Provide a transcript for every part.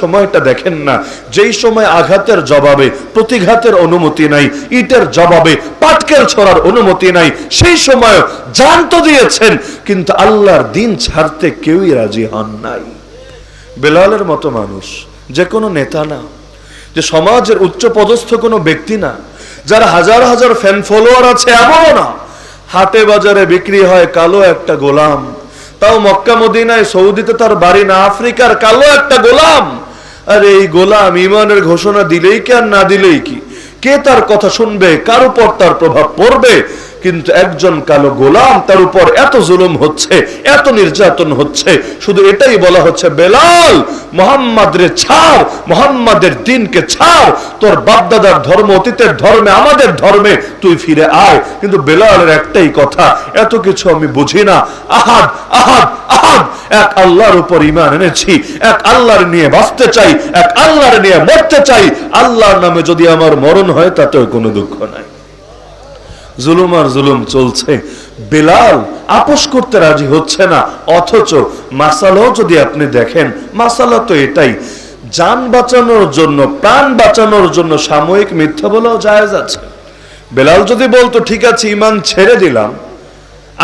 সময়টা দেখেন না। যেই সময় আঘাতের জবাবে, প্রতিঘাতের অনুমতি নাই, ইটের জবাবে, পাটকেল ছড়ার অনুমতি নাই, সেই সময় জান তো দিয়েছেন, কিন্তু আল্লাহর দিন ছাড়তে কেউই রাজি হন নাই। বেলালের মতো মানুষ, যে কোনো নেতা না, যে সমাজের উচ্চ পদস্থ কোনো ব্যক্তি না, যার হাজার হাজার ফ্যান ফলোয়ার আছে, এমনও না। হাটে বাজারে বিক্রি হয় কালো একটা গোলাম তাও মক্কা, মদিনায়, সৌদিতে তার বাড়ি না, আফ্রিকার কালো একটা গোলাম। আর এই গোলাম ইমানের ঘোষণা দিলেই কি আর না দিলেই কি? কে তার কথা শুনবে? কার উপর তার প্রভাব পড়বে? কিন্তু একজন কালো গোলাম তার উপর এত জুলুম হচ্ছে, এত নির্যাতন হচ্ছে, শুধু এটাই বলা হচ্ছে, বেলাল মোহাম্মদ রে ছাড়, মোহাম্মদের দিনকে ছাড়, তোর বাপদাদার ধর্ম, অতীতের ধর্মে, আমাদের ধর্মে তুই ফিরে আয়। কিন্তু বেলালের একটাই কথা, এত কিছু আমি বুঝি না। আহাদ আহাদ আহাদ, এক আল্লাহর উপর ইমান এনেছি, এক আল্লাহর নিয়ে বাঁচতে চাই, এক আল্লাহর নিয়ে মরতে চাই। আল্লাহর নামে যদি আমার মরণ হয়, তাতেও কোনো দুঃখ নাই। জুলুম আর জুলুম চলছে। বেলাল আপোষ করতে রাজি হচ্ছে না, অথচ মাসালাও যদি আপনি দেখেন, মাসালা তো এটাই, যান বাঁচানোর জন্য, প্রাণ বাঁচানোর জন্য সাময়িক মিথ্যা বলাও জায়েজ আছে। বেলাল যদি বলতো, ঠিক আছে ইমান ছেড়ে দিলাম,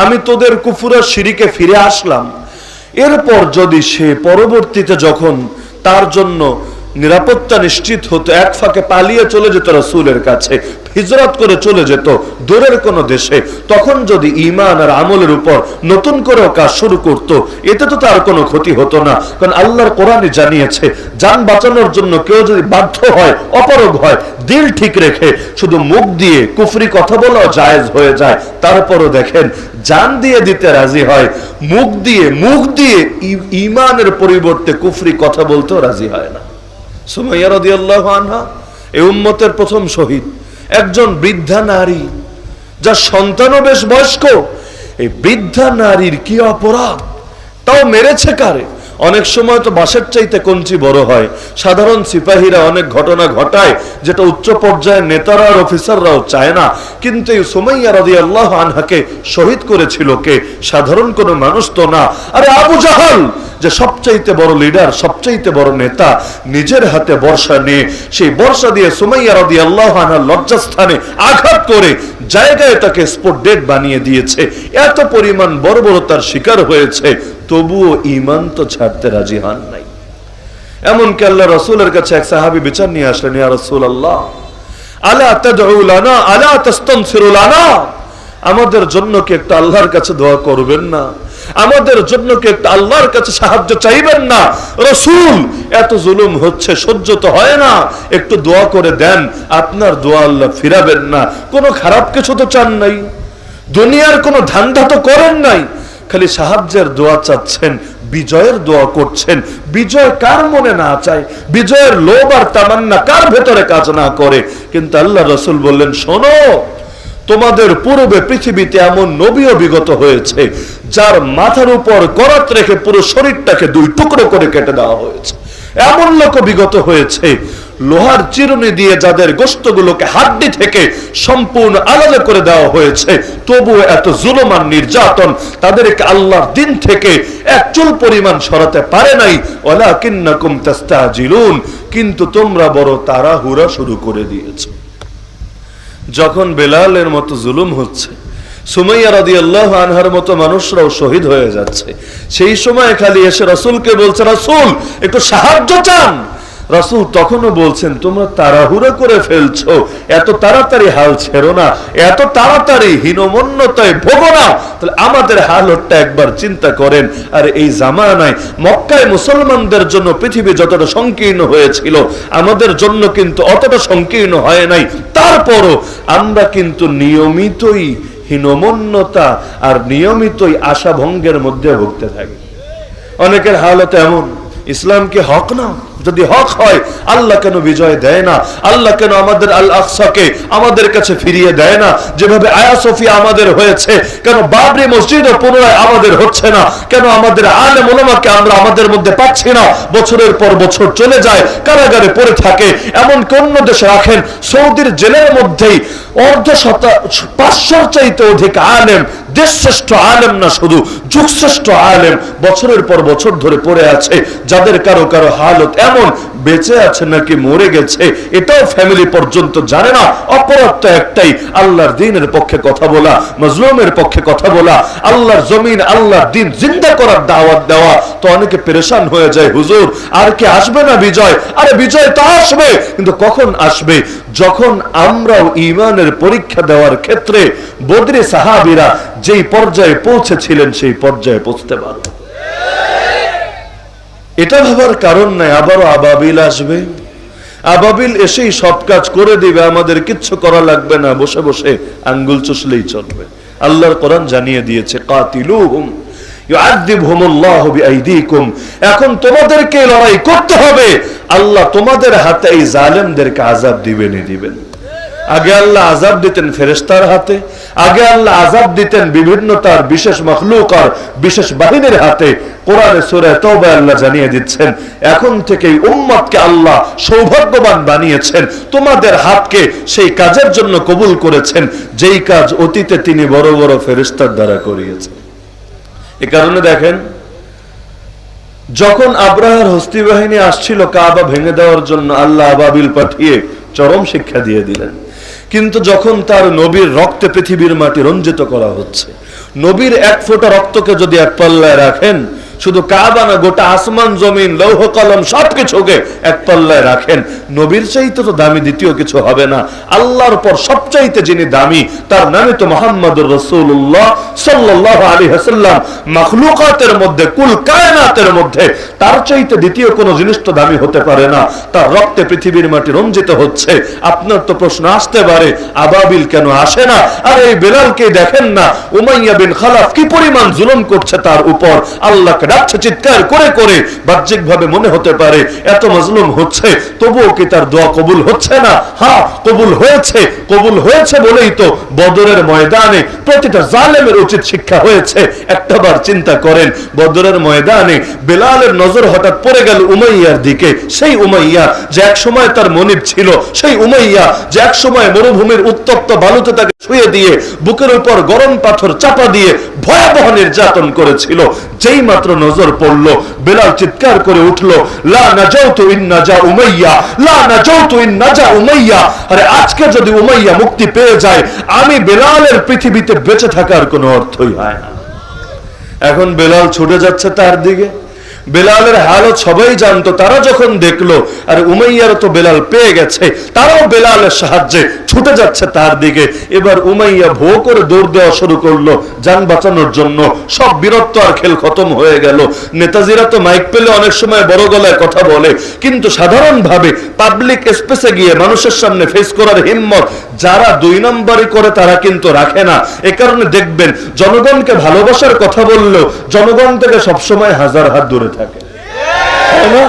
আমি তোদের কুফুরা সিঁড়িকে ফিরে আসলাম। এরপর যদি সে পরবর্তীতে যখন তার জন্য নিরাপত্তা নিশ্চিত হতো, এক ফাঁকে পালিয়ে চলে যেত রসুলের কাছে, হিজরত করে চলে যেত দূরের কোনো দেশে। তখন যদি ইমান আর আমলের উপর নতুন করে কাজ শুরু করত, এতে তো তার কোনো ক্ষতি হতো না। কারণ আল্লাহর কোরআনে জানিয়েছে, যান বাঁচানোর জন্য কেউ যদি বাধ্য হয়, অপরগ হয়, দিল ঠিক রেখে, শুধু মুখ দিয়ে কুফরি কথা বলাও জায়েজ হয়ে যায়। তারপরও দেখেন জান দিয়ে দিতে রাজি হয়, মুখ দিয়ে মুখ দিয়ে ইমানের পরিবর্তে কুফরি কথা বলতেও রাজি হয় না। সুমাইয়া রাদিয়াল্লাহু আনহা উম্মতের প্রথম শহীদ। একজন বৃদ্ধা নারী, যার সন্তানও বেশ বয়স্ক। এই বৃদ্ধা নারীর কি অপরাধ? তাও মেরেছে কারে? অনেক সময় তো বাসের চাইতে কঞ্চি বড় হয়। সাধারণ সিপাহীরা অনেক ঘটনা ঘটায়, যেটা উচ্চ পর্যায়ের নেতারা আর অফিসাররাও চায় না। কিন্তু এই সুমাইয়া রাদি আল্লাহ আনহাকে শহীদ করেছিল কে? সাধারণ কোনো মানুষ তো না। আরে আবু জাহাল! যে সবচাইতে বড় লিডার সবচাইতে বড় নেতা নিজের হাতে বর্ষা নিয়ে, সেই বর্ষা দিয়ে সুমাইয়া আল্লাহ লজ্জাস্থানে আঘাত করে জায়গায় তাকে স্পট ডেট বানিয়ে দিয়েছে। এত পরিমাণ বর্বরতার শিকার হয়েছে, তবুও ইমান তো ছাড়তে রাজি হন নাই। এমনকি আল্লাহ রসুলের কাছে এক সাহাবি বিচার নিয়ে আসলেন রসুল আল্লাহ আলা তাদউ লানা, আলা তাস্তানসিরু লানা? আমাদের জন্য কি একটা আল্লাহর কাছে দোয়া করবেন না? আমাদের জন্য কি একটা আল্লাহর কাছে সাহায্য চাইবেন না? রসুল, এত জুলুম হচ্ছে, সহ্য তো হয় না। একটু দোয়া করে দেন, আপনার দোয়া আল্লাহ ফিরাবেন না। কোনো খারাপ কিছু তো চান নাই। দুনিয়ার কোনো ধান্দা তো করেন নাই। খালি সাহায্যের দোয়া চাচ্ছেন, বিজয়ের দোয়া করছেন। বিজয় কার মনে না চায়? বিজয়ের লোভ আর তামান্না কার ভেতরে কাজ না করে? কিন্তু আল্লাহ রসুল বললেন, শোনো তোমাদের পূর্বে পৃথিবীতে এমন নবীও বিগত হয়েছে, যার মাথার উপর করাত রেখে পুরো শরীরটাকে দুই টুকরো করে কেটে দেওয়া হয়েছে। এমন লোক বিগত হয়েছে, লোহার চিরুনি দিয়ে যাদের গোস্তগুলোকে হাড্ডি থেকে সম্পূর্ণ আলাদা করে দেওয়া হয়েছে, তবুও এত জুলুমান নির্যাতন তাদেরকে আল্লাহর দিন থেকে এক চুল পরিমাণ সরাতে পারে নাই। ওলা কিন্নাকুম তাস্তাজিলুন, কিন্তু তোমরা বড় তাড়াহুড়া শুরু করে দিয়েছ। যখন বেলালের মতো জুলুম হচ্ছে, সুমাইয়া রাদি আল্লাহ আনহার মতো মানুষরাও শহীদ হয়ে যাচ্ছে। সেই সময় খালি এসে রসুলকে বলছে, রসুল, একটু সাহায্য চান। রাসূল তখনও বলছেন, তোমরা তাড়াহুড়া করে ফেলছো। এত তাড়াতাড়ি হাল ছেড়ো না। এত তাড়াতাড়ি হীনমন্যতায় ভোগো না। তাহলে আমাদের হালতটা একবার চিন্তা করেন। আর এই জামানায় মক্কায় মুসলমানদের জন্য পৃথিবী যতটা সংকীর্ণ হয়েছিল, আমাদের জন্য কিন্তু অতটা সংকীর্ণ হয় নাই। তারপরও আমরা কিন্তু নিয়মিতই হীনমন্যতা আর নিয়মিতই আশা ভঙ্গের মধ্যে ভুগতে থাকি। অনেকের হালত এমন ইসলাম কি হক না যদি হক হয়, আল্লাহ কেন বিজয় দেয় না? আল্লাহ কেন আমাদের আল আকসাকে আমাদের কাছে ফিরিয়ে দেয় না? যেভাবে আয়া সফিয়া আমাদের হয়েছে, কেন বাবরি মসজিদও পুনরায় আমাদের হচ্ছে না? কেন আমাদের আলে মোলামাকে আমরা আমাদের মধ্যে পাচ্ছি না? বছরের পর বছর চলে যায়, কারাগারে পড়ে থাকে এমন অন্য দেশে রাখেন, সৌদির জেলের মধ্যেই অর্ধ শতা পাঁচশোর চাইতে অধিক আলেম দেশশ্রেষ্ঠ আলেম না শুধু যুগশ্রেষ্ঠ আলেম বছরের পর বছর ধরে পড়ে আছে, যাদের কারও কারও হালত এমন বেঁচে আছে নাকি মরে গেছে, এটাও ফ্যামিলি পর্যন্ত জানে না। অপরাধ তো একটাই, আল্লাহর দিনের পক্ষে কথা বলা, মজলুমের পক্ষে কথা বলা, আল্লাহর জমিন, আল্লাহর দিন জিন্দা করার দাওয়াত দেওয়া, তো অনেকে পেরেশান হয়ে যায়, হুজুর, আর কি আসবে না বিজয়? আরে বিজয় তো আসবে, কিন্তু কখন আসবে? যখন আমরাও ইমানের পরীক্ষা দেওয়ার ক্ষেত্রে বদরে সাহাবিরা যেই পর্যায়ে পৌঁছেছিলেন, সেই পর্যায়ে পৌঁছতে পারব। এটা ভাবার কারণ নাই, আবারও আবাবিল আসবে। আবাবিল এসেই সব কাজ করে দিবে, আমাদের কিচ্ছু করা লাগবে না, বসে বসে আঙ্গুল চুষলেই চলবে। আল্লাহর কোরআন জানিয়ে দিয়েছে ইউআযিবহুমুল্লাহু এখন তোমাদেরকে লড়াই করতে হবে। আল্লাহ তোমাদের হাতে এই জালেমদেরকে আযাব দিবেনই দিবেন। আগে আল্লাহ আজাব দিতেন ফেরেস্তার হাতে, আগে আল্লাহ আজাব দিতেন বিভিন্ন তার বিশেষ মখলুক আর বিশেষ বাহিনীর হাতে। কোরআনে সূরা তওবা আল্লাহ জানিয়ে দিচ্ছেন, এখন থেকেই উম্মতকে আল্লাহ সৌভাগ্যবান বানিয়েছেন, তোমাদের হাতকে সেই কাজের জন্য কবুল করেছেন, যেই কাজ অতীতে তিনি বড় বড় ফেরেস্তার দ্বারা করিয়েছেন। এ কারণে দেখেন, যখন আব্রাহার হস্তি বাহিনী আসছিল কাবা ভেঙে দেওয়ার জন্য আল্লাহ আবাবিল পাঠিয়ে চরম শিক্ষা দিয়ে দিলেন। কিন্তু যখন তার নবীর রক্তে পৃথিবীর মাটি রঞ্জিত করা হচ্ছে, নবীর এক ফোঁটা রক্তকে যদি এক পাল্লায় রাখেন শুধু কাবা না, গোটা আসমান, জমিন, লৌহ, কলম সবকিছুকে এক পাল্লায় রাখেন। নবীর চাইতে তো দামি দ্বিতীয় কিছু হবে না। আল্লাহর পর সবচাইতে যিনি দামি, তার নামে তো মোহাম্মদুর রসুল্লাহ সাল্লাহ আলী হাসাল্লাম মখলুকাতের মধ্যে, কুল কায়নাতের মধ্যে, তার চাইতে দ্বিতীয় কোনো জিনিস তো দামি হতে পারে না। তার রক্তে পৃথিবীর মাটি রঞ্জিত হচ্ছে। আপনার তো প্রশ্ন আসতে পারে, আবাবিল কেন আসে না? আর এই বেলালকে দেখেন না, উমাইয়া বিন খালাফ কি পরিমাণ জুলুম করছে তার উপর? আল্লাহকে ডাকছে চিৎকার করে করে বাহ্যিক ভাবে মনে হতে পারে, এত মজলুম হচ্ছে, তবুও কি তার দোয়া কবুল হচ্ছে না? হ্যাঁ কবুল হয়েছে কবুল হয়েছে বলেই তো বদরের ময়দানে প্রতিটা জালেমের উচিত শিক্ষা হয়েছে। একটাবার চিন্তা করেন, বদরের ময়দানে বেলালের নজর হঠাৎ পড়ে গেল উমাইয়ার দিকে। সেই উমাইয়া যে এক সময় তার মনিব ছিল, সেই উমাইয়া যে এক সময় মরুভূমির উত্তপ্ত বালুতে তাকে শুয়ে দিয়ে বুকের উপর গরম পাথর চাপা দিয়ে ভয়াবহ নির্যাতন করেছিল। যেই মাত্র নজর পড়ল। বেলাল চিৎকার করে উঠল আজকে যদি উমাইয়া মুক্তি পেয়ে যায়, আমি বেলালের পৃথিবীতে বেঁচে থাকার কোনো অর্থই হয় না। এখন বেলাল ছুটে যাচ্ছে তার দিকে। বেলালের হালত সবাই জানতো, তারা যখন দেখল, আর উমাইয়ার তো বেলাল পেয়ে গেছে তারাও বেলালের সাহায্যে ছুটে যাচ্ছে তার দিকে। এবার উমাইয়া ভো করে দৌড় দেওয়া শুরু করল, যান বাঁচানোর জন্য। সব বীরত্ব আর খেল খতম হয়ে গেল। নেতাজিরা তো মাইক পেলে অনেক সময় বড় গলায় কথা বলে। কিন্তু সাধারণভাবে পাবলিক স্পেসে গিয়ে মানুষের সামনে ফেস করার হিম্মত যারা দুই নম্বরই করে, তারা কিন্তু রাখে না। এ কারণে দেখবেন, জনগণকে ভালোবাসার কথা বললেও জনগণ থেকে সবসময় হাজার হাত দূরে থাকে তাই না?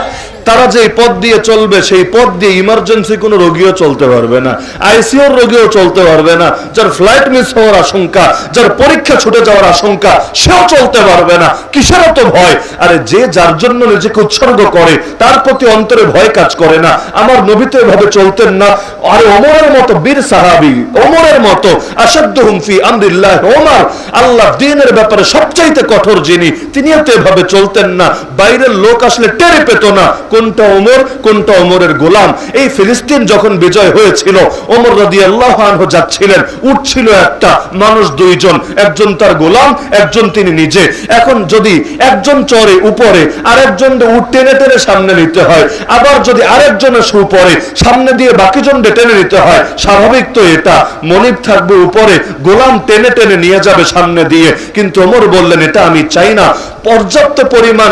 তারা যে পথ দিয়ে চলবে, সেই পথ দিয়ে ইমার্জেন্সি কোনো রোগীও চলতে পারবে না। আইসিওর রোগীও চলতে পারবে না। যার ফ্লাইট মিস হওয়ার আশঙ্কা, যার পরীক্ষা ছুটে যাওয়ার আশঙ্কা, সেও চলতে পারবে না। কিসের তো ভয়? আরে যে যার জন্য নিজেকে উৎসর্গ করে, তার প্রতি অন্তরে ভয় কাজ করে না। আমার নবী তো এভাবে চলতেন না। আরে ওমরের মতো বীর সাহাবি, ওমরের মতো আসাদ্দ হুমফি আমরিল্লাহ ওমর, আল্লাহ দিনের ব্যাপারে সবচাইতে কঠোর যিনি, তিনিও তো এভাবে চলতেন না। বাইরের লোক আসলে টেরে পেত না। কোনটা ওমর, কোনটা ওমরের গোলাম। এই ফিলিস্তিন যখন বিজয় হয়েছিল, ওমর রাদি আল্লাহ যাচ্ছিলেন। উঠছিল একটা মানুষ দুইজন। একজন তার গোলাম, একজন তিনি নিজে। এখন যদি একজন চড়ে উপরে আরেকজন টেনে টেনে সামনে নিতে হয়। আবার যদি আরেকজন এসে উপরে সামনে দিয়ে বাকি জন টেনে নিতে হয়, স্বাভাবিক তো এটা। মনিব থাকবে উপরে, গোলাম টেনে টেনে নিয়ে যাবে সামনে দিয়ে। কিন্তু ওমর বললেন, এটা আমি চাই না। পর্যাপ্ত পরিমাণ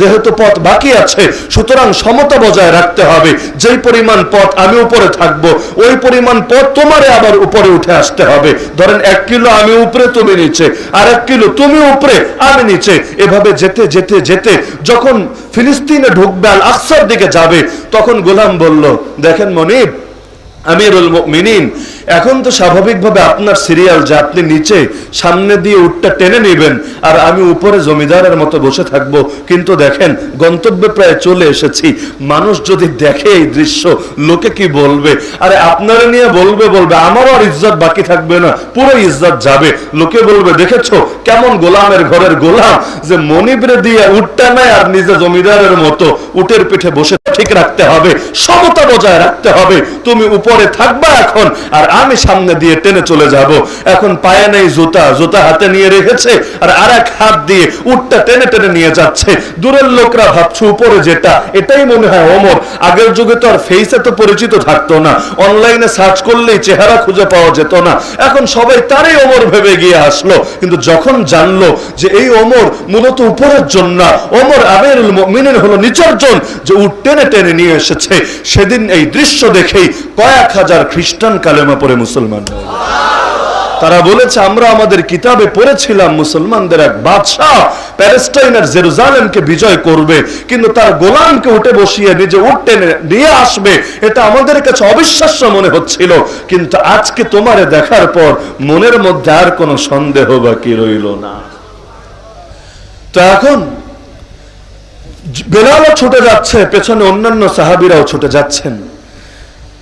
যেহেতু পথ বাকি আছে, সুতরাং সমতা বজায় রাখতে হবে। যেই পরিমাণ পথ আমি উপরে থাকব, ওই পরিমাণ পথ তোমারে আবার উপরে উঠে আসতে হবে। ধরেন এক কিলো আমি উপরে, তুমি নিচে। আর এক কিলো তুমি উপরে, আমি নিচে। এভাবে যেতে যেতে যেতে যখন ফিলিস্তিনে ঢুকবে, আল আকসার দিকে যাবে, তখন গোলাম বলল, দেখেন মনিব আমিরুল মিনিন এখন তো স্বাভাবিকভাবে আপনার সিরিয়াল যে আপনি নিচে সামনে দিয়ে উঠটা টেনে নেবেন, আর আমি উপরে জমিদারের মতো বসে থাকব। কিন্তু দেখেন, গন্তব্যে প্রায় চলে এসেছি। মানুষ যদি দেখে এই দৃশ্য, লোকে কি বলবে? আরে আপনারা নিয়ে বলবে বলবে, আমারও আর ইজ্জত বাকি থাকবে না, পুরো ইজ্জত যাবে। লোকে বলবে, দেখেছ কেমন গোলামের ঘরের গোলাম, যে মনিবরে দিয়ে উঠটা নেয় আর নিজে জমিদারের মতো উটের পিঠে বসে ঠিক রাখতে হবে সমতা বজায় রাখতে হবে। তুমি উপরে থাকবা এখন আর আমি সামনে দিয়ে টেনে চলে যাব। এখন পায়ে নেই জুতা জুতা হাতে নিয়ে রেখেছে আর আর এক হাত দিয়ে উটটা টেনে টেনে নিয়ে যাচ্ছে। দূরের লোকরা ভাবছে উপরে যেটা। এটাই মনে হয় অমর আগের যুগে তো আর ফেসে তো পরিচিত থাকতো না। অনলাইনে সার্চ করলেই চেহারা খুঁজে পাওয়া যেত না। এখন সবাই তারই ওমর ভেবে গিয়ে আসলো। কিন্তু যখন জানলো যে এই ওমর মূলত উপরের জন্য না, ওমর আমিরুল মুমিনিন হলো নিচের জন যে উট টেনে টেনে নিয়ে এসেছে। সেদিন এই দৃশ্য দেখেই কয়েক হাজার খ্রিস্টান কালেমা পরে মুসলমান তারা বলেছে, আমরা আমাদের কিতাবে পড়েছিলাম মুসলমানদের এক বাদশাহ প্যালেস্টাইনের জেরুজালেমকে বিজয় করবে, কিন্তু তার গোলামকে উঠে বসিয়ে নিজে উঠতে নিয়ে আসবে। এটা আমাদের কাছে অবিশ্বাস্য মনে হচ্ছিল। কিন্তু আজকে তোমারে দেখার পর মনের মধ্যে আর কোনো সন্দেহ বাকি রইল না। তো এখন বেলালও ছুটে যাচ্ছে পেছনে অন্যান্য সাহাবিরাও ছুটে যাচ্ছেন।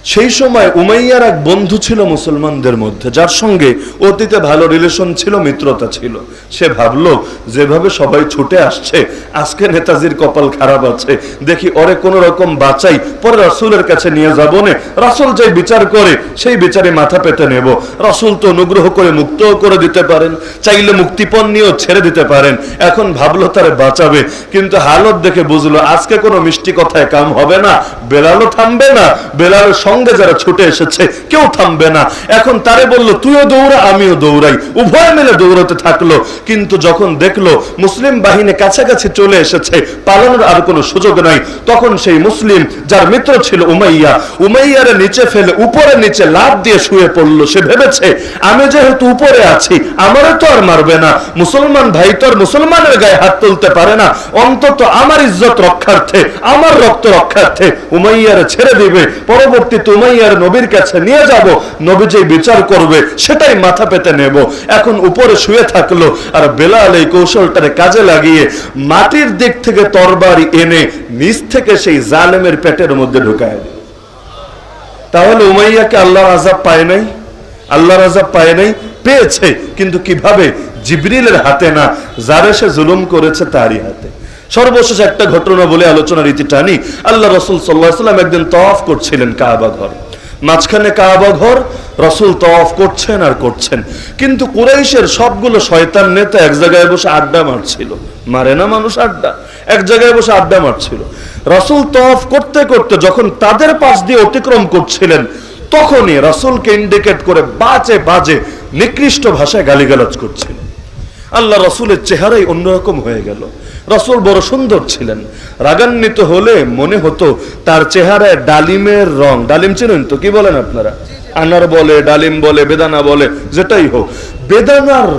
সেই সময় উমাইয়ার এক বন্ধু ছিল মুসলমানদের মধ্যে, যার সঙ্গে অতীতে ভালো রিলেশন ছিল, মিত্রতা ছিল। সে ভাবলো, যেভাবে সবাই ছুটে আসছে, আজকে নেতাজির কপাল খারাপ আছে। দেখি ওরে কোন রকম বাঁচাই, পরে রাসুলের কাছে নিয়ে যাব নে। রাসুল যাই বিচার করে, সেই বিচারে মাথা পেতে নেব। রাসুল তো অনুগ্রহ করে মুক্তও করে দিতে পারেন, চাইলে মুক্তিপণ নিয়েও ছেড়ে দিতে পারেন। এখন ভাবলো, তারে বাঁচাবে। কিন্তু হালত দেখে বুঝলো, আজকে কোনো মিষ্টি কথায় কাম হবে না। বেলালও থামবে না। বেলালের সঙ্গে যারা ছুটে এসেছে, কেউ থামবে না। এখন তারে বলল, তুইও দৌড়া, আমিও দৌড়াই। উভয় মিলে দৌড়াতে থাকল। কিন্তু যখন দেখল মুসলিম বাহিনী কাছাকাছি চলে এসেছে, পালানোর আর কোনো সুযোগ নাই, তখন সেই মুসলিম, যার মিত্র ছিল উমাইয়া, উমাইয়ারে নিচে ফেলে উপরে নিচে লাভ দিয়ে শুয়ে পড়ল। সে ভেবেছে, আমি যেহেতু উপরে আছি আমারও তো আর মারবে না। মুসলমান ভাই তো আর মুসলমানের গায়ে হাত তুলতে পারে না। অন্তত আমার ইজ্জত রক্ষার্থে, আমার রক্ত রক্ষার্থে উমাইয়ারে ছেড়ে দিবে। পরবর্তী উমাইয়ার নবীর কাছে নিয়ে যাব। নবী যে বিচার করবে, সেটাই মাথা পেতে নেব। এখন উপরে শুয়ে থাকল আর বেলাল এই কৌশলটারে কাজে লাগিয়ে মাটির দিক থেকে তরবারি এনে নিচ থেকে সেই জালেমের পেটের মধ্যে ঢুকায় তাহলে উমাইয়াকে আল্লাহর আজাব পায় নাই? আল্লাহর আজাব পায় নাই? পেয়েছে, কিন্তু কীভাবে? জিবরিলের হাতে না, যারে সে জুলুম করেছে তারই হাতে। সর্বশেষ একটা ঘটনা বলে আলোচনা রীতি টানি। আল্লাহ রসুল সাল্লাহ সাল্লাম একদিন তফ করছিলেন কাবা ঘর। মাঝখানে কাবা ঘর, রসুল তফ করছেন আর করছেন। কিন্তু কুরাইশের সবগুলো শয়তান নেতা এক জায়গায় বসে আড্ডা মারছিল। মারে না মানুষ আড্ডা? এক জায়গায় বসে আড্ডা মারছিল। রসুল তফ করতে করতে যখন তাদের পাশ দিয়ে অতিক্রম করছিলেন, তখনই রসুলকে ইন্ডিকেট করে বাজে বাজে, নিকৃষ্ট ভাষায় গালিগালাজ করছিল। আল্লাহ রসুলের চেহারাই অন্যরকম হয়ে গেল। রসুল বড় সুন্দর ছিলেন। রাগান্বিত হলে মনে হতো তার চেহারায় ডালিমের রং। ডালিম চিনেন তো? কি বলেন আপনারা? আনার বলে, ডালিম বলে, বেদানা বলে, যেটাই হোক। বেদানার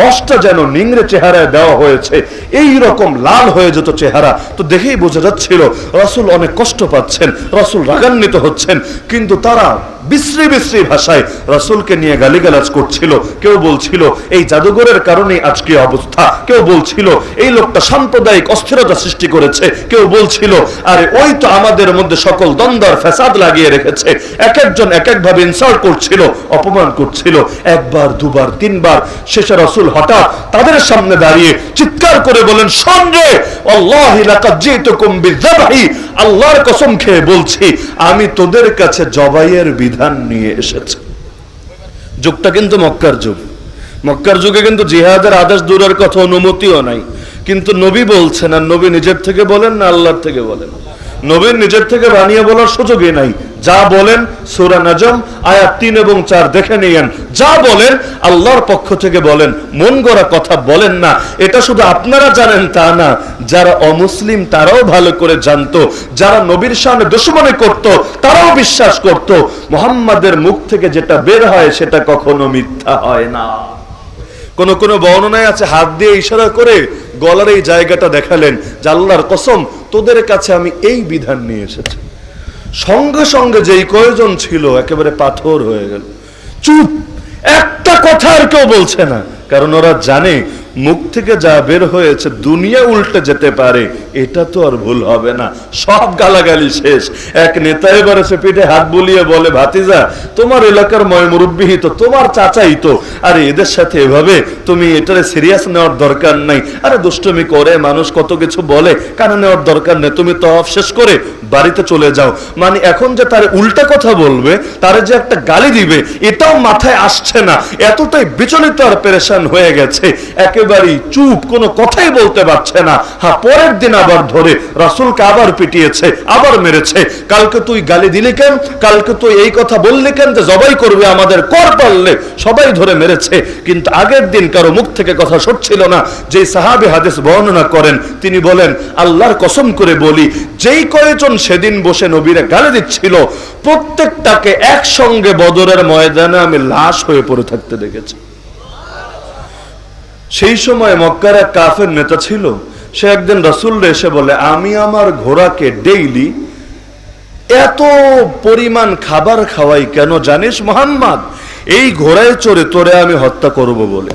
রসটা যেন নিংড়ে চেহারায় দেওয়া হয়েছে, এই রকম লাল হয়ে যেত চেহারা। তো দেখেই বোঝা যাচ্ছিল, রসুল অনেক কষ্ট পাচ্ছেন, রসুল রাগান্বিত হচ্ছেন, কিন্তু তারা বিশ্রী বিশ্রী ভাষায় রসুলকে নিয়ে গালিগালাজ করছিল। কেউ বলছিল, এই জাদুঘরের কারণে আজকে অবস্থা? কেউ বলছিল, এই লোকটা সাম্প্রদায়িক অস্থিরতা সৃষ্টি করেছে। কেউ বলছিল, আরে, ওই তো আমাদের মধ্যে সকল দ্বন্দ্ব ফ্যাসাদ লাগিয়ে রেখেছে। এক একজন এক এক ভাবে ইনসাল্ট করছিল, অপমান করছিল, একবার দুবার তিনবার। শেষে রসুল হঠাৎ তাদের সামনে দাঁড়িয়ে চিৎকার করে বলেন সঞ্জে আল্লাহি লাকাদ জিতুকুম বিযাবহি। আল্লাহর কসম খেয়ে বলছি, আমি তোদের কাছে জবাইয়ের বিধান নিয়ে এসেছি। যুগটা কিন্তু মক্কার যুগ। মক্কার যুগে কিন্তু জিহাদের আদেশ দূরের কথা, অনুমতিও নাই। কিন্তু নবী বলছেন, আর নবী নিজের থেকে বলেন না আল্লাহর থেকে বলেন। নবীর নিজের থেকে বানিয়ে বলার সুযোগই নাই। যা বলেন সুরা নাজম, আয়াত তিন এবং চার দেখে নিয়েন। যা বলেন আল্লাহর পক্ষ থেকে বলেন, মন গড়া কথা বলেন না। এটা শুধু আপনারা জানেন তা না, যারা অমুসলিম তারাও ভালো করে জানতো, যারা নবীর সামনে দুশ্মনী করত, তারাও বিশ্বাস করত, মোহাম্মদের মুখ থেকে যেটা বের হয় সেটা কখনো মিথ্যা হয় না। কোন কোন বর্ণনায় আছে, হাত দিয়ে ইশারা করে গলার এই জায়গাটা দেখালেন যে আল্লাহর কসম, তোদের কাছে আমি এই বিধান নিয়ে এসেছি। সঙ্গে সঙ্গে যেই কয়জন ছিল, একেবারে পাথর হয়ে গেল। চুপ! একটা কথা আর কেউ বলছে না, কারণ ওরা জানে মুখ থেকে যা বের হয়েছে, দুনিয়া উল্টে যেতে পারে। এটা তো আর ভুল হবে না। সব গালাগালি শেষ। এক নেতা এবার এসে পিঠে হাত বুলিয়ে বলে, ভাতিজা, তোমার এলাকার ময় মুরব্বী তো, তোমার চাচাই তো। আরে, এদের সাথে এভাবে তুমি এটারে সিরিয়াস নেওয়ার দরকার নাই। আরে, দুষ্টমি করে মানুষ কত কিছু বলে, কানে নেওয়ার দরকার নেই। তুমি তো অফ শেষ করে বাড়িতে চলে যাও। মানে এখন যে তার উল্টা কথা বলবে, তার যে একটা গালি দিবে, এটাও মাথায় আসছে না। এতটাই বিচলিত আর পেরেশান হয়ে গেছে। একেবারেই চুপ, কোনো কথাই বলতে পারছে না। হ্যাঁ পরের দিন আবার ধরে রাসুলকে আবার পিটিয়েছে, আবার মেরেছে। কালকে তুই গালি দিলি কেন? কালকে তুই এই কথা বললি কেন যে জবাই করবে আমাদের কর পারলে সবাই ধরে মেরেছে। কিন্তু আগের দিন কারও মুখ থেকে কথা সরছিল না। যে সাহাবি হাদিস বর্ণনা করেন, তিনি বলেন, আল্লাহর কসম করে বলি, যেই কয়েকজন সেদিন বসে নবীরা গালি দিচ্ছিল, প্রত্যেকটাকে একসঙ্গে বদরের ময়দানে আমি লাশ হয়ে পড়ে থাকতে দেখেছি। সেই সময় মক্কার এক কাফের নেতা ছিল। সে একদিন রসুল এসে বলে, আমি আমার ঘোড়াকে ডেইলি এত পরিমাণ খাবার খাওয়াই কেন? জানিস মোহাম্মদ, এই ঘোড়ায় চড়ে তোরে আমি হত্যা করব বলে।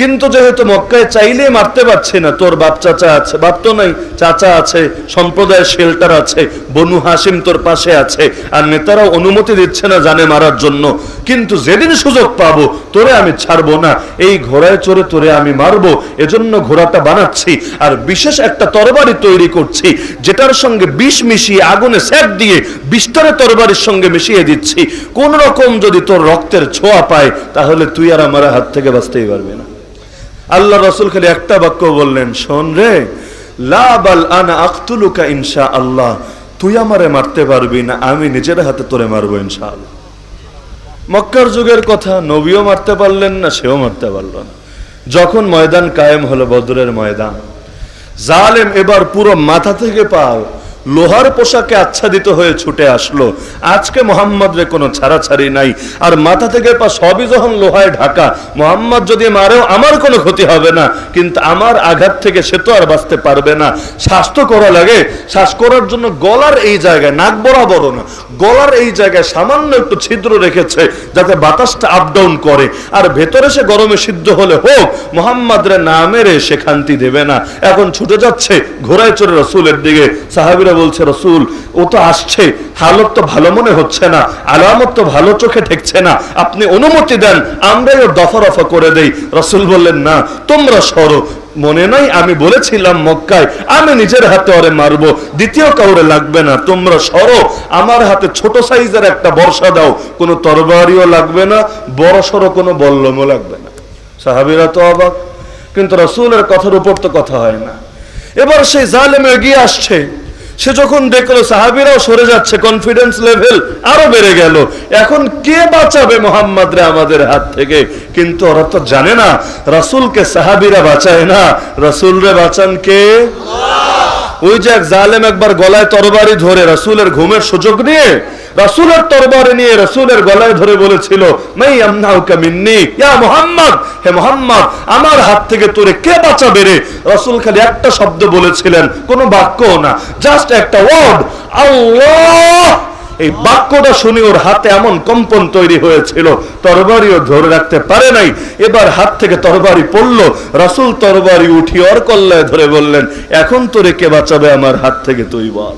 কিন্তু যেহেতু মক্কায় চাইলে মারতে পারছি না, তোর বাপ চাচা আছে, বাপ তো নাই, চাচা আছে, সম্প্রদায়ের শেল্টার আছে, বনু হাসিম তোর পাশে আছে, আর নেতারা অনুমতি দিচ্ছে না জানে মারার জন্য। কিন্তু যেদিন সুযোগ পাবো, তোরে আমি ছাড়বো না, এই ঘোড়ায় চড়ে তোরে আমি মারবো, এজন্য ঘোড়াটা বানাচ্ছি, আর বিশেষ একটা তরবারি তৈরি করছি, যেটার সঙ্গে বিষ মিশিয়ে আগুনে স্যাক দিয়ে বিস্তারে তরবারির সঙ্গে মিশিয়ে দিচ্ছি। কোন রকম যদি তোর রক্তের ছোঁয়া পায়, তাহলে তুই আর আমার হাত থেকে বাঁচতেই পারবি না। আল্লাহ রসুল খালি একটা বাক্য বললেন, শোন রে আখতুলুকা ইনশা আল্লাহ তুই আমারে মারতে পারবি না, আমি নিজের হাতে তোরে মারবো ইনশা আল্লাহ মক্কার যুগের কথা, নবীও মারতে পারলেন না, সেও মারতে পারল না। যখন ময়দান কায়েম হলো, বদরের ময়দান, জালেম এবার পুরো মাথা থেকে পাও লোহার পোশাকে আচ্ছাদিত হয়ে ছুটে আসলো। আজকে মোহাম্মদ রে কোনো ছাড়াছাড়ি নাই। আর মাথা থেকে পা সবই যখন লোহায় ঢাকা, মোহাম্মদ যদি মারেও আমার কোনো ক্ষতি হবে না। কিন্তু আমার আঘাত থেকে সে তো আর বাঁচতে পারবে না। শ্বাস তো করা লাগে। শ্বাস করার জন্য গলার এই জায়গায় নাক বরাবর না। গলার এই জায়গায় সামান্য একটু ছিদ্র রেখেছে যাতে বাতাসটা আপ ডাউন করে। আর ভেতরে সে গরমে সিদ্ধ হলে হোক মোহাম্মদ রে না মেরে সে খান্তি দেবে না। এখন ছুটে যাচ্ছে ঘোড়ায় চড়ে রসুলের দিকে। সাহাবিরা বলছে রসুল, ও তো আসছে, হালত তো ভালো মনে হচ্ছে না, আলামত তো ভালো চোখে ঠেকছে না, আপনি অনুমতি দেন, আমরাই ওর দফা রফা করে দেই। রসুল বললেন, না, তোমরা সরো, মনে নাই আমি বলেছিলাম মক্কায়, আমি নিজের হাতে ওরে মারবো, দ্বিতীয় কাউরে লাগবে না, তোমরা সরো, আমার হাতে ছোট সাইজের একটা বর্ষা দাও, কোনো তরবারিও লাগবে না, বড় সড়ো কোনো বল্লমও লাগবে না। সাহাবিরা তো অবাক, কিন্তু রসুলের কথার উপর তো কথা হয় না। এবার সেই জালেম এগিয়ে আসছে। সে যখন দেখল সাহাবিরাও সরে যাচ্ছে কনফিডেন্স লেভেল আরও বেড়ে গেল। এখন কে বাঁচাবে মোহাম্মদ রে আমাদের হাত থেকে? কিন্তু ওরা তো জানে না, রাসুলকে সাহাবিরা বাঁচায় না। রাসুল রে বাঁচান কে? ওই যে এক জালেম একবার গলায় তরবারি ধরে রাসুলের ঘুমের সুযোগ নিয়ে, রাসুলের তরবারি নিয়ে রাসুলের গলায় ধরে বলেছিল মাই আমনাউকা মিন্নি, ইয়া মুহাম্মদ, হে মুহাম্মদ, আমার হাত থেকে তোরে কে বাঁচাবে রে? রাসূল খালি একটা শব্দ বলেছিলেন, কোনো বাক্য না জাস্ট একটা ওয়ার্ড আল্লাহ! এই বাক্যটা শুনে ওর হাতে এমন কম্পন তৈরি হয়েছিল, তরবারিও ধরে রাখতে পারে নাই। এবার হাত থেকে তরবারি পড়ল, রাসূল তরবারি উঠি ওর কল্লায় ধরে বললেন, এখন তোরে কে বাঁচাবে আমার হাত থেকে তুই বল?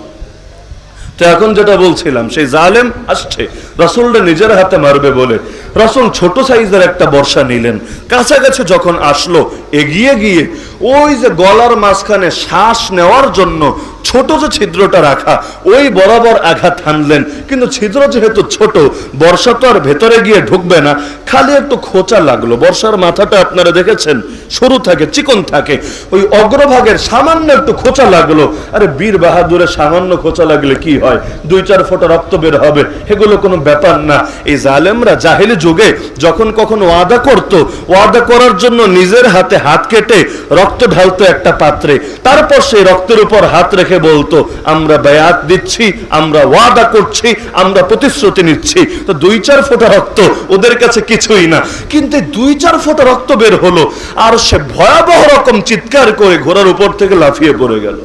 তো এখন যেটা বলছিলাম, সেই জালেম আসছে, রসুলটা নিজের হাতে মারবে বলে। রসুল ছোট সাইজের একটা বর্ষা নিলেন। কাছাকাছি যখন আসলো, এগিয়ে গিয়ে ওই যে গলার মাঝখানে শ্বাস নেওয়ার জন্য ছোট যে ছিদ্রটা রাখা, ওই বরাবর আঘাত হানলেন। কিন্তু ছিদ্র যেহেতু ছোট, বর্ষা তো আর ভেতরে গিয়ে ঢুকবে না, খালি একটু খোঁচা লাগল। বর্ষার মাথাটা আপনারা দেখেছেন? সরু থাকে, চিকন থাকে। ওই অগ্রভাগের সামান্য একটু খোঁচা লাগল। আরে বীর বাহাদুরের সামান্য খোঁচা লাগলে কি হয়? দুই চার ফোঁটা রক্ত বের হবে। এগুলো কোনো ব্যাপার না। এই জালেমরা জাহেলি যুগে যখন কখনো ওয়াদা করত, ওয়াদা করার জন্য নিজের হাতে হাত কেটে রক্ত ঢালতো একটা পাত্রে। তারপর সেই রক্তের উপর হাত রেখে বলতো, আমরা বায়াত দিচ্ছি, আমরা ওয়াদা করছি, আমরা প্রতিশ্রুতি নিচ্ছি। তো দুই চার ফোঁটা রক্ত ওদের কাছে কিছুই না। কিন্তু দুই চার ফোঁটা রক্ত বের হলো, আর সে ভয়াবহ রকম চিৎকার করে ঘোড়ার উপর থেকে লাফিয়ে পড়ে গেল।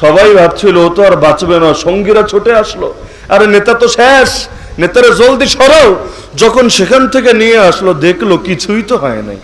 সবাই ভাবছিল, ও তো আর বাঁচবে না, সঙ্গীরা ছুটে আসলো। আরে নেতা তো শেষ, নেতারা জলদি সরাও। যখন সেখান থেকে নিয়ে আসলো, দেখল কিছুই তো হয় নাই।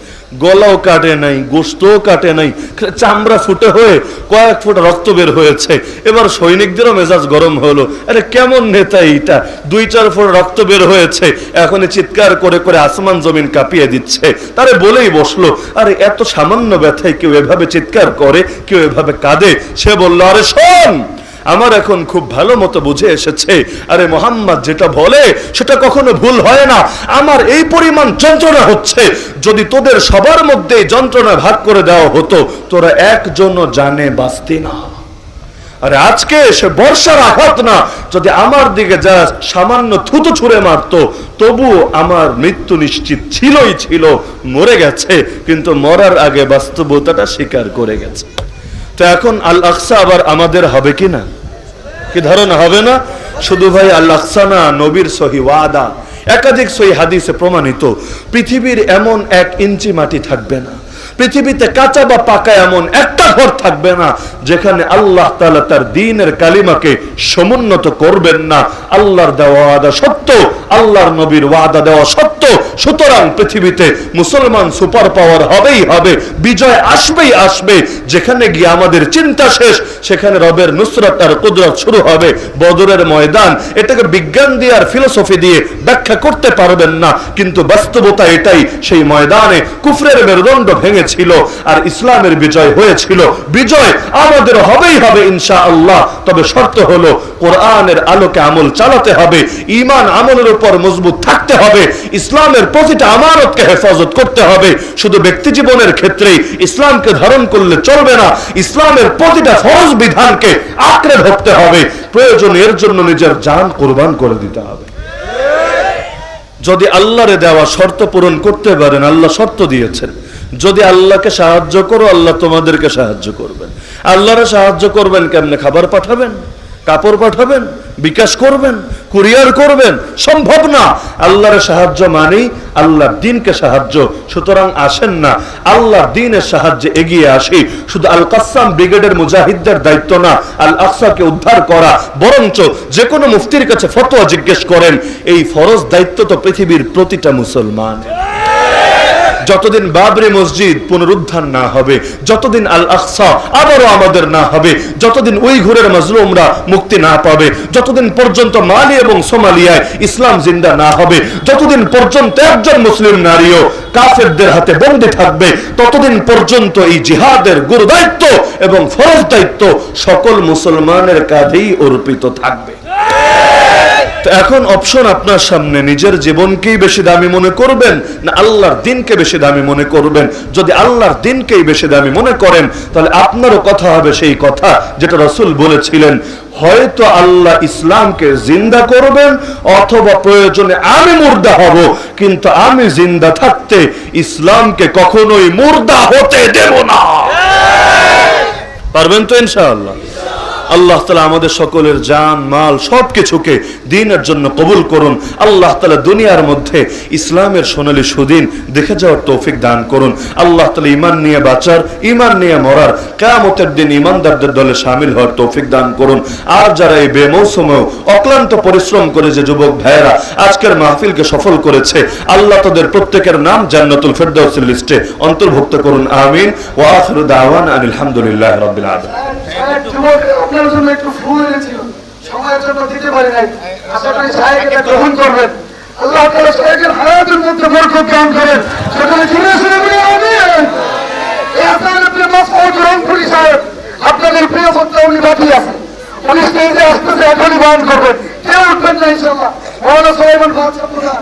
গলাও কাটে নাই গোস্তও কাটে নাই চামড়া ফুটে হয়ে কয়েক ফুট রক্ত বের হয়েছে। এবার সৈনিকদেরও মেজাজ গরম হলো। আরে কেমন নেতা এইটা? দুই চার ফুট রক্ত বের হয়েছে। এখন চিৎকার করে করে আসমান জমিন কাঁপিয়ে দিচ্ছে। তারে বলেই বসল, আরে এত সামান্য ব্যথায় কেউ এভাবে চিৎকার করে, কেউ এভাবে কাঁদে? সে বলল, আরে শোন আমার এখন খুব ভালো মতো বুঝে এসেছে। আরে মোহাম্মদ, যেটা বলে সেটা কখনো ভুল হয় না। আমার এই পরিমাণ যন্ত্রণা হচ্ছে। যদি তোদের সবার মধ্যে যন্ত্রণা ভাগ করে দেওয়া হতো, তোরা একজনও জানে বাঁচতি না। আরে আজকে সে বর্ষার আঘাত না। যদি আমার দিকে যা সামান্য থুতু ছুঁড়ে মারতো তবু আমার মৃত্যু নিশ্চিত ছিলই ছিল, মরে গেছে। কিন্তু মরার আগে বাস্তবতাটা স্বীকার করে গেছে। তো এখন আল আকসা আবার আমাদের হবে কি না কি ধারণা হবে না? শুধু ভাই, আল আকসা না, নবীর সহি ওয়াদা। একাধিক সহি হাদিসে প্রমাণিত, পৃথিবীর এমন এক ইঞ্চি মাটি থাকবে না। পৃথিবীতে কাঁচা বা পাকা এমন একটা ঘর থাকবে না, যেখানে আল্লাহ তার দিনের কালিমাকে সমুন্নত করবেন না। আল্লাহর দেওয়া সত্য আল্লাহর নবীর ওয়াদা দেওয়া সত্য সুতরাং পৃথিবীতে মুসলমান সুপার পাওয়ার হবেই হবে, বিজয় আসবেই আসবে। যেখানে গিয়ে আমাদের চিন্তা শেষ, সেখানে রবের নুসরত আর কুদরত শুরু হবে। বদরের ময়দান, এটাকে বিজ্ঞান দিয়ে আর ফিলোসফি দিয়ে ব্যাখ্যা করতে পারবেন না। কিন্তু বাস্তবতা এটাই, সেই ময়দানে কুফরের মেরুদণ্ড ভেঙেছিল আর ইসলামের বিজয় হয়েছিল। বিজয় আমাদের হবেই হবে ইনশা আল্লাহ তবে শর্ত হলো, কোরআনের আলোকে আমল চালাতে হবে ইমান আমলের উপর মজবুত থাকতে হবে। ইসলামের প্রতিটা আমানতকে হেফাজত করতে হবে। শুধু ব্যক্তি জীবনের ক্ষেত্রেই ইসলামকে ধারণ করলে চলবে না। ইসলামের প্রতিটা ফরজ বিধানকে আঁকড়ে ধরতে হবে। প্রয়োজন এর জন্য নিজের জান কোরবান করে দিতে হবে। যদি আল্লাহরে দেওয়া শর্ত পূরণ করতে পারেন, আল্লাহ শর্ত দিয়েছেন। যদি আল্লাহকে সাহায্য করো, আল্লাহ তোমাদেরকে সাহায্য করবেন। আল্লাহরে সাহায্য করবেন কেমনে? খাবার পাঠাবেন? কাপড় পাঠাবেন? বিকাশ করবেন, কুরিয়ার করবেন, সম্ভব না। আল্লাহর সাহায্য মানেই আল্লাহর দিনকে সাহায্য, সুতরাং আসেন না। আল্লাহর দিনের সাহায্যে এগিয়ে আসি। শুধু আল কাসাম ব্রিগেডের মুজাহিদদের দায়িত্ব না আল আকসাকে উদ্ধার করা, বরঞ্চ যে কোনো মুফতির কাছে ফতোয়া জিজ্ঞেস করেন, এই ফরজ দায়িত্ব তো পৃথিবীর প্রতিটা মুসলমান যতদিন বাবরি মসজিদ পুনরুদ্ধার না হবে, যতদিন আল আকসা আবারও আমাদের না হবে, যতদিন ওই ঘুরের মাজলুমরা মুক্তি না পাবে, যতদিন পর্যন্ত মালি এবং সোমালিয়ায় ইসলাম জিন্দা না হবে, যতদিন পর্যন্ত একজন মুসলিম নারীও কাফেরদের হাতে বন্দী থাকবে, ততদিন পর্যন্ত এই জিহাদের গুরু দায়িত্ব এবং ফরজ দায়িত্ব সকল মুসলমানের কাঁধেই অর্পিত থাকবে। তো এখন অপশন আপনার সামনে, নিজের জীবনকেই বেশি দামি মনে করবেন না আল্লাহর দিনকে বেশি দামি মনে করবেন? যদি আল্লাহর দিনকেই বেশি দামি মনে করেন, তাহলে আপনারও কথা হবে সেই কথা যেটা রসুল বলেছিলেন। হয়তো আল্লাহ ইসলামকে জিন্দা করবেন, অথবা প্রয়োজনে আমি মুর্দা হব, কিন্তু আমি জিন্দা থাকতে ইসলামকে কখনোই মুর্দা হতে দেব না। পারবেন তো ইনশাআল্লাহ? আল্লাহ তালা আমাদের সকলের জান, মাল সব কিছুকে দিনের জন্য কবুল করুন। আল্লাহ তালা দুনিয়ার মধ্যে ইসলামের সোনালী সুদিন দেখে যাওয়ার তৌফিক দান করুন। আল্লাহ তালা ইমান নিয়ে বাঁচার ইমান নিয়ে মরার, কেয়ামতের দিন ইমানদারদের দলে সামিল হওয়ার তৌফিক দান করুন। আর যারা এই বেমৌসুমেও অক্লান্ত পরিশ্রম করে যে যুবক ভাইয়েরা আজকের মাহফিলকে সফল করেছে, আল্লাহ তাদের প্রত্যেকের নাম জান্নাতুল ফেরদাউসের লিস্টে অন্তর্ভুক্ত করুন। আমিন। ওয়া আখিরু দাওয়ানা আনিল হামদুলিল্লাহি রাব্বিল আলামিন। যুবক। আপনার জন্য একটু ফুল এনেছিল সময়ের জন্য দিতে পারি নাই। আপনার সাহেব গ্রহণ করবেন। আল্লাহ হায়াতের মধ্যে করেন। সেখানে আপনাদের উনি আছেন। উনি স্টেজে আসতেছে করবেন। না